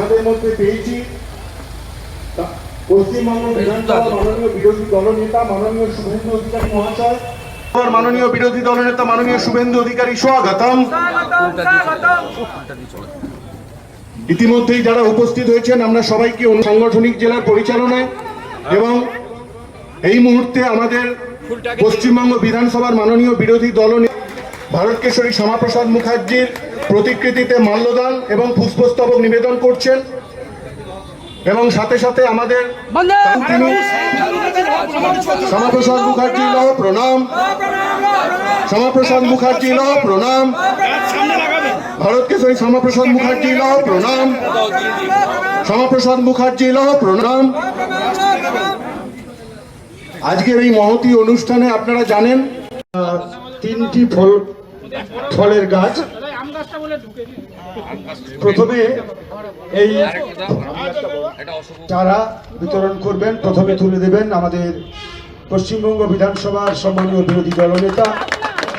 আমাদের মধ্যে পেয়েছি। পশ্চিমবঙ্গ বিধানসভা মাননীয় বিরোধী দলনেতা মাননীয় শুভেন্দু অধিকারী মহাশয়। মাননীয় বিরোধী মাননীয় শুভেন্দু অধিকারী ইতিমধ্যেই যারা উপস্থিত হয়েছেন, আমরা সবাইকে সাংগঠনিক জেলার পরিচালনায় এবং এই মুহূর্তে আমাদের পশ্চিমবঙ্গ বিধানসভার মাননীয় বিরোধী দলনেতা ভারত কেশরী শ্যামাপ্রসাদ মুখার্জির প্রতিকৃতিতে মাল্যদান এবং পুষ্পস্তবক নিবেদন করছেন। এবং সাথে সাথে আমাদের শ্যামাপ্রসাদ মুখার্জি লহ প্রণাম শ্যামাপ্রসাদ মুখার্জি লহ প্রণাম। ভারত কেশরী শ্যামাপ্রসাদ মুখার্জি লহ প্রণাম। শ্যামাপ্রসাদ মুখার্জি লহ প্রণাম। আজকের এই মহতি অনুষ্ঠানে আপনারা জানেন তিনটি ফল ফলের গাছ। প্রথমে এই চারা বিতরণ করবেন প্রথমে তুলে দেবেন আমাদের পশ্চিমবঙ্গ বিধানসভার সম্মানীয় বিরোধী দলনেতা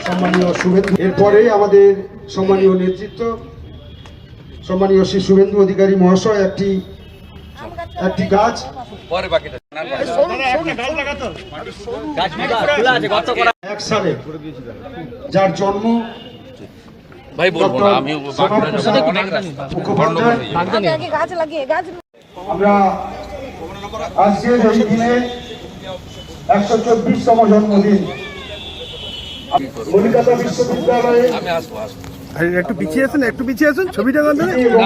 সম্মানীয় শুভেন্দু। এরপরে আমাদের সম্মানীয় নেতৃত্ব সম্মানীয় শ্রী শুভেন্দু অধিকারী মহাশয় একটি একটি গাছ। এক সালে যার জন্ম ভাই বলব না আমি বাকিটা নেব। অনেক রাস্তা মুখোপাধ্যায়। আগে আগে গাছ লাগিয়ে গাছ আমরা আজকের এই দিনে একশো চব্বিশতম জন্মদিন কলকাতা বিশ্ববিদ্যালয়ে আমি আসব আসব। একটু পিছিয়ে আসুন একটু পিছিয়ে আসুন ছবিটা এবং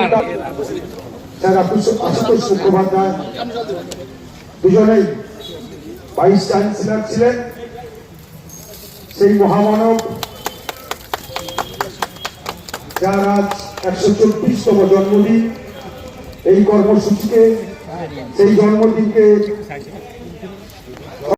স্যার আশুতোষ আশুতোষ মুখোপাধ্যায় দুজনেই ভাইস চ্যান্সেলর ছিলেন। সেই মহামানব যার আজ একশো চব্বিশতম জন্মদিন এই কর্মসূচিকে সেই জন্মদিনকে